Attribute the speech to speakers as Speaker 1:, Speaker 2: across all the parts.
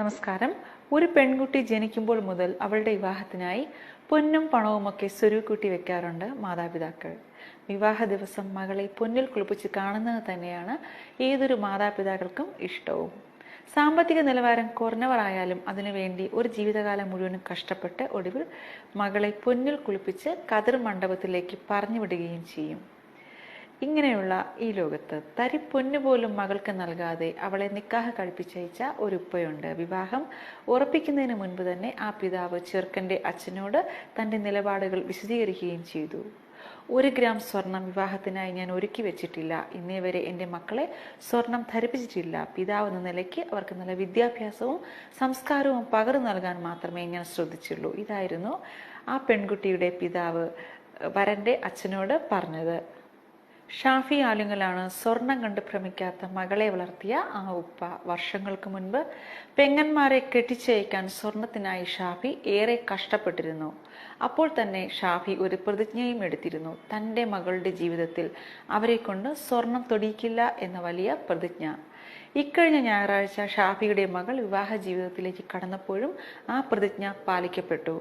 Speaker 1: നമസ്കാരം. ഒരു പെൺകുട്ടി ജനിക്കുമ്പോൾ മുതൽ അവളുടെ വിവാഹത്തിനായി പൊന്നും പണവുമൊക്കെ സ്വരുക്കൂട്ടി വെക്കാറുണ്ട് മാതാപിതാക്കൾ. വിവാഹ ദിവസം മകളെ പൊന്നിൽ കുളിപ്പിച്ച് കാണുന്നത് തന്നെയാണ് ഏതൊരു മാതാപിതാക്കൾക്കും ഇഷ്ടവും. സാമ്പത്തിക നിലവാരം കുറഞ്ഞവരായാലും അതിനുവേണ്ടി ഒരു ജീവിതകാലം മുഴുവനും കഷ്ടപ്പെട്ട് ഒടുവിൽ മകളെ പൊന്നിൽ കുളിപ്പിച്ച് കതിർ മണ്ഡപത്തിലേക്ക് പറഞ്ഞുവിടുകയും ചെയ്യും. ഇങ്ങനെയുള്ള ഈ ലോകത്ത് തരി പൊന്നുപോലും മകൾക്ക് നൽകാതെ അവളെ നിക്കാഹ് കഴിപ്പിച്ചയച്ച ഒരു ഉപ്പയുണ്ട്. വിവാഹം ഉറപ്പിക്കുന്നതിന് മുൻപ് തന്നെ ആ പിതാവ് ചെറുക്കന്റെ അച്ഛനോട് തന്റെ നിലപാടുകൾ വിശദീകരിക്കുകയും ചെയ്തു. ഒരു ഗ്രാം സ്വർണം വിവാഹത്തിനായി ഞാൻ ഒരുക്കി വെച്ചിട്ടില്ല. ഇന്നേ വരെ എന്റെ മക്കളെ സ്വർണം ധരിപ്പിച്ചിട്ടില്ല. പിതാവ് എന്ന നിലയ്ക്ക് അവർക്ക് നല്ല വിദ്യാഭ്യാസവും സംസ്കാരവും പകർന്നു നൽകാൻ മാത്രമേ ഞാൻ ശ്രദ്ധിച്ചുള്ളൂ. ഇതായിരുന്നു ആ പെൺകുട്ടിയുടെ പിതാവ് വരന്റെ അച്ഛനോട് പറഞ്ഞത്. ഷാഫി ആലുങ്ങലാണ് സ്വർണം കണ്ട് ഭ്രമിക്കാത്ത മകളെ വളർത്തിയ ആ ഉപ്പ. വർഷങ്ങൾക്ക് മുൻപ് പെങ്ങന്മാരെ കെട്ടിച്ചയക്കാൻ സ്വർണത്തിനായി ഷാഫി ഏറെ കഷ്ടപ്പെട്ടിരുന്നു. അപ്പോൾ തന്നെ ഷാഫി ഒരു പ്രതിജ്ഞയും എടുത്തിരുന്നു. തന്റെ മകളുടെ ജീവിതത്തിൽ അവരെ കൊണ്ട് സ്വർണം തൊടിയിക്കില്ല എന്ന വലിയ പ്രതിജ്ഞ. ഇക്കഴിഞ്ഞ ഞായറാഴ്ച ഷാഫിയുടെ മകൾ വിവാഹ ജീവിതത്തിലേക്ക് കടന്നപ്പോഴും ആ പ്രതിജ്ഞ പാലിക്കപ്പെട്ടു.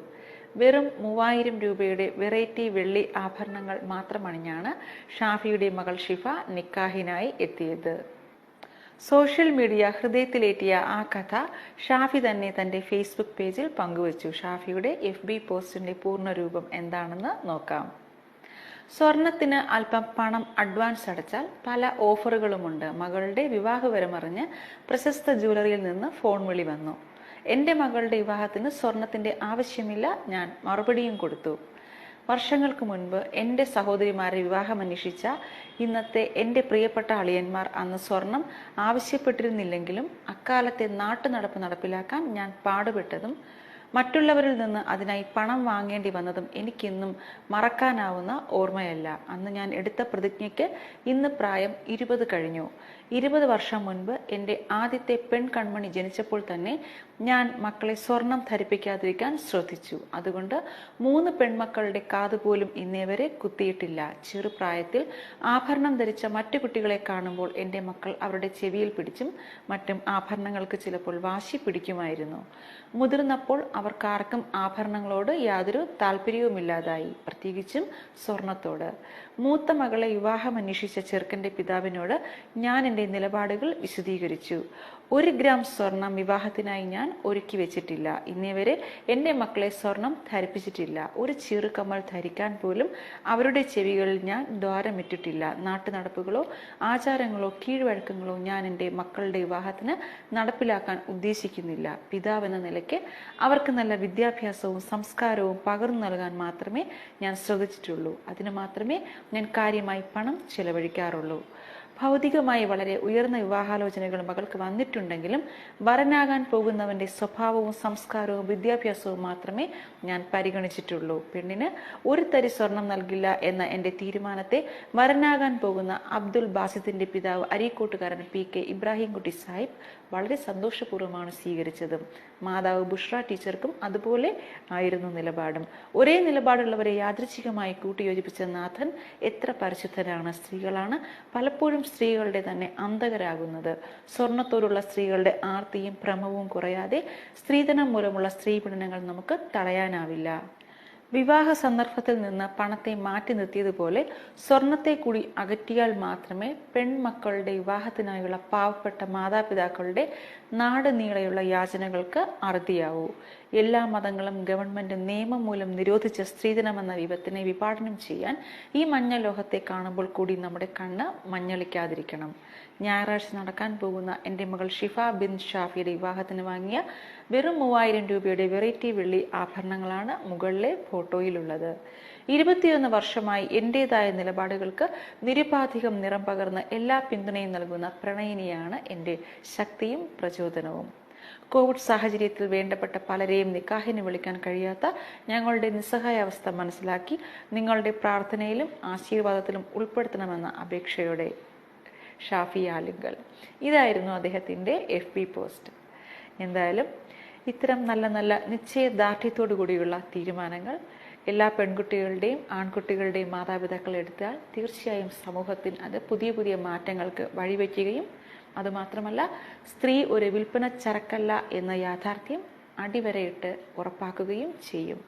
Speaker 1: വെറും മൂവായിരം രൂപയുടെ വെറൈറ്റി വെള്ളി ആഭരണങ്ങൾ മാത്രമണിഞ്ഞാണ് ഷാഫിയുടെ മകൾ ഷിഫ നിക്കാഹിനായി എത്തിയത്. സോഷ്യൽ മീഡിയ ഹൃദയത്തിലേറ്റിയ ആ കഥ ഷാഫി തന്നെ തന്റെ ഫേസ്ബുക്ക് പേജിൽ പങ്കുവച്ചു. ഷാഫിയുടെ എഫ് ബി പോസ്റ്റിന്റെ പൂർണരൂപം എന്താണെന്ന് നോക്കാം. സ്വർണത്തിന് അല്പം പണം അഡ്വാൻസ് അടച്ചാൽ പല ഓഫറുകളുമുണ്ട്. മകളുടെ വിവാഹവരമറിഞ്ഞ് പ്രശസ്ത ജ്വല്ലറിയിൽ നിന്ന് ഫോൺ വിളി വന്നു. എന്റെ മകളുടെ വിവാഹത്തിന് സ്വർണത്തിന്റെ ആവശ്യമില്ല. ഞാൻ മറുപടിയും കൊടുത്തു. വർഷങ്ങൾക്ക് മുൻപ് എന്റെ സഹോദരിമാരെ വിവാഹം അന്വേഷിച്ച ഇന്നത്തെ എന്റെ പ്രിയപ്പെട്ട അളിയന്മാർ അന്ന് സ്വർണം ആവശ്യപ്പെട്ടിരുന്നില്ലെങ്കിലും അക്കാലത്തെ നാട്ടുനടപ്പ് നടപ്പിലാക്കാൻ ഞാൻ പാടുപെട്ടതും മറ്റുള്ളവരിൽ നിന്ന് അതിനായി പണം വാങ്ങേണ്ടി വന്നതും എനിക്കിന്നും മറക്കാനാവുന്ന ഓർമ്മയല്ല. അന്ന് ഞാൻ എടുത്ത പ്രതിജ്ഞയ്ക്ക് ഇന്ന് പ്രായം ഇരുപത് കഴിഞ്ഞു. ഇരുപത് വർഷം മുൻപ് എന്റെ ആദ്യത്തെ പെൺ കൺമണി ജനിച്ചപ്പോൾ തന്നെ ഞാൻ മക്കളെ സ്വർണം ധരിപ്പിക്കാതിരിക്കാൻ ശ്രദ്ധിച്ചു. അതുകൊണ്ട് മൂന്ന് പെൺമക്കളുടെ കാത് പോലും ഇന്നേ വരെ കുത്തിയിട്ടില്ല. ചെറുപ്രായത്തിൽ ആഭരണം ധരിച്ച മറ്റു കുട്ടികളെ കാണുമ്പോൾ എന്റെ മക്കൾ അവരുടെ ചെവിയിൽ പിടിച്ചും മറ്റും ആഭരണങ്ങൾക്ക് ചിലപ്പോൾ വാശി പിടിക്കുമായിരുന്നു. മുതിർന്നപ്പോൾ അവർക്കാർക്കും ആഭരണങ്ങളോട് യാതൊരു താല്പര്യവുമില്ലാതായി പ്രത്യേകിച്ചും സ്വർണത്തോട്. മൂത്ത മകളെ വിവാഹം അന്വേഷിച്ച ചെറുക്കന്റെ പിതാവിനോട് ഞാൻ എന്റെ നിലപാടുകൾ വിശദീകരിച്ചു. ഒരു ഗ്രാം സ്വർണം വിവാഹത്തിനായി ഞാൻ ഒരുക്കി വെച്ചിട്ടില്ല. ഇന്നേവരെ എന്റെ മക്കളെ സ്വർണം ധരിപ്പിച്ചിട്ടില്ല. ഒരു ചെറുകമ്മൽ ധരിക്കാൻ പോലും അവരുടെ ചെവികളിൽ ഞാൻ ദ്വാരമിട്ടിട്ടില്ല. നാട്ടു നടപ്പുകളോ ആചാരങ്ങളോ കീഴ്വഴക്കങ്ങളോ ഞാൻ എന്റെ മക്കളുടെ വിവാഹത്തിന് നടപ്പിലാക്കാൻ ഉദ്ദേശിക്കുന്നില്ല. പിതാവെന്ന നിലയ്ക്ക് അവർക്ക് നല്ല വിദ്യാഭ്യാസവും സംസ്കാരവും പകർന്നു നൽകാൻ മാത്രമേ ഞാൻ ശ്രദ്ധിച്ചിട്ടുള്ളൂ. അതിന് മാത്രമേ ഞാൻ കാര്യമായി പണം ചെലവഴിക്കാറുള്ളൂ. ഭൗതികമായി വളരെ ഉയർന്ന വിവാഹാലോചനകൾ മകൾക്ക് വന്നിട്ടുണ്ടെങ്കിലും വരനാകാൻ പോകുന്നവന്റെ സ്വഭാവവും സംസ്കാരവും വിദ്യാഭ്യാസവും മാത്രമേ ഞാൻ പരിഗണിച്ചിട്ടുള്ളൂ. പെണ്ണിന് ഒരു തരി സ്വർണം നൽകില്ല എന്ന എന്റെ തീരുമാനത്തെ വരനാകാൻ പോകുന്ന അബ്ദുൽ ബാസിദിന്റെ പിതാവ് അരീക്കോട്ടുകാരൻ പി കെ ഇബ്രാഹിംകുട്ടി സാഹിബ് വളരെ സന്തോഷപൂർവമാണ് സ്വീകരിച്ചത്. മാതാവ് ബുഷ്ര ടീച്ചർക്കും അതുപോലെ ആയിരുന്നു നിലപാടും. ഒരേ നിലപാടുള്ളവരെ യാദൃച്ഛികമായി കൂട്ടിയോജിപ്പിച്ച നാഥൻ എത്ര പരിശുദ്ധരാണ് സ്ത്രീകളാണ്. പലപ്പോഴും സ്ത്രീകളുടെ തന്നെ അന്തകരാകുന്നത് സ്വർണത്തോടുള്ള സ്ത്രീകളുടെ ആർത്തിയും ഭ്രമവും കുറയാതെ സ്ത്രീധനം മൂലമുള്ള സ്ത്രീ പീഡനങ്ങൾ നമുക്ക് തടയാനാവില്ല. വിവാഹ സന്ദർഭത്തിൽ നിന്ന് പണത്തെ മാറ്റി നിർത്തിയതുപോലെ സ്വർണത്തെ കൂടി അകറ്റിയാൽ മാത്രമേ പെൺമക്കളുടെ വിവാഹത്തിനായുള്ള പാവപ്പെട്ട മാതാപിതാക്കളുടെ നാട് നീളെയുള്ള യാചനകൾക്ക് അറുതിയാവൂ. എല്ലാ മതങ്ങളും ഗവൺമെന്റ് നിയമം മൂലം നിരോധിച്ച സ്ത്രീധനമെന്ന വിപത്തിനെ വിപാടനം ചെയ്യാൻ ഈ മഞ്ഞ ലോഹത്തെ കാണുമ്പോൾ കൂടി നമ്മുടെ കണ്ണ് മഞ്ഞളിക്കാതിരിക്കണം. ഞായറാഴ്ച നടക്കാൻ പോകുന്ന എന്റെ മകൾ ഷിഫ ബിൻ ഷാഫിയുടെ വിവാഹത്തിന് വാങ്ങിയ വെറും മൂവായിരം രൂപയുടെ വെറൈറ്റി വെള്ളി ആഭരണങ്ങളാണ് മുകളിലെ ഫോട്ടോയിലുള്ളത്. ഇരുപത്തിയൊന്ന് വർഷമായി എന്റെതായ നിലപാടുകൾക്ക് നിരുപാധികം നിറം പകർന്ന് എല്ലാ പിന്തുണയും നൽകുന്ന പ്രണയിനിയാണ് എന്റെ ശക്തിയും പ്രചോദനവും. കോവിഡ് സാഹചര്യത്തിൽ വേണ്ടപ്പെട്ട പലരെയും നിക്കാഹിന് വിളിക്കാൻ കഴിയാത്ത ഞങ്ങളുടെ നിസ്സഹായാവസ്ഥ മനസ്സിലാക്കി നിങ്ങളുടെ പ്രാർത്ഥനയിലും ആശീർവാദത്തിലും ഉൾപ്പെടുത്തണമെന്ന അപേക്ഷയോടെ ഷാഫി ആലിങ്കൽ ഇതായിരുന്നു അദ്ദേഹത്തിന്റെ എഫ് ബി പോസ്റ്റ് എന്തായാലും ഇത്തരം നല്ല നല്ല നിശ്ചയദാർഢ്യത്തോടു കൂടിയുള്ള തീരുമാനങ്ങൾ എല്ലാ പെൺകുട്ടികളുടെയും ആൺകുട്ടികളുടെയും മാതാപിതാക്കൾ എടുത്താൽ തീർച്ചയായും സമൂഹത്തിൽ അത് പുതിയ പുതിയ മാറ്റങ്ങൾക്ക് വഴിവെക്കുകയും അതുമാത്രമല്ല സ്ത്രീ ഒരു വിൽപ്പന ചരക്കല്ല എന്ന യാഥാർത്ഥ്യം അടിവരയിട്ട് ഉറപ്പാക്കുകയും ചെയ്യും.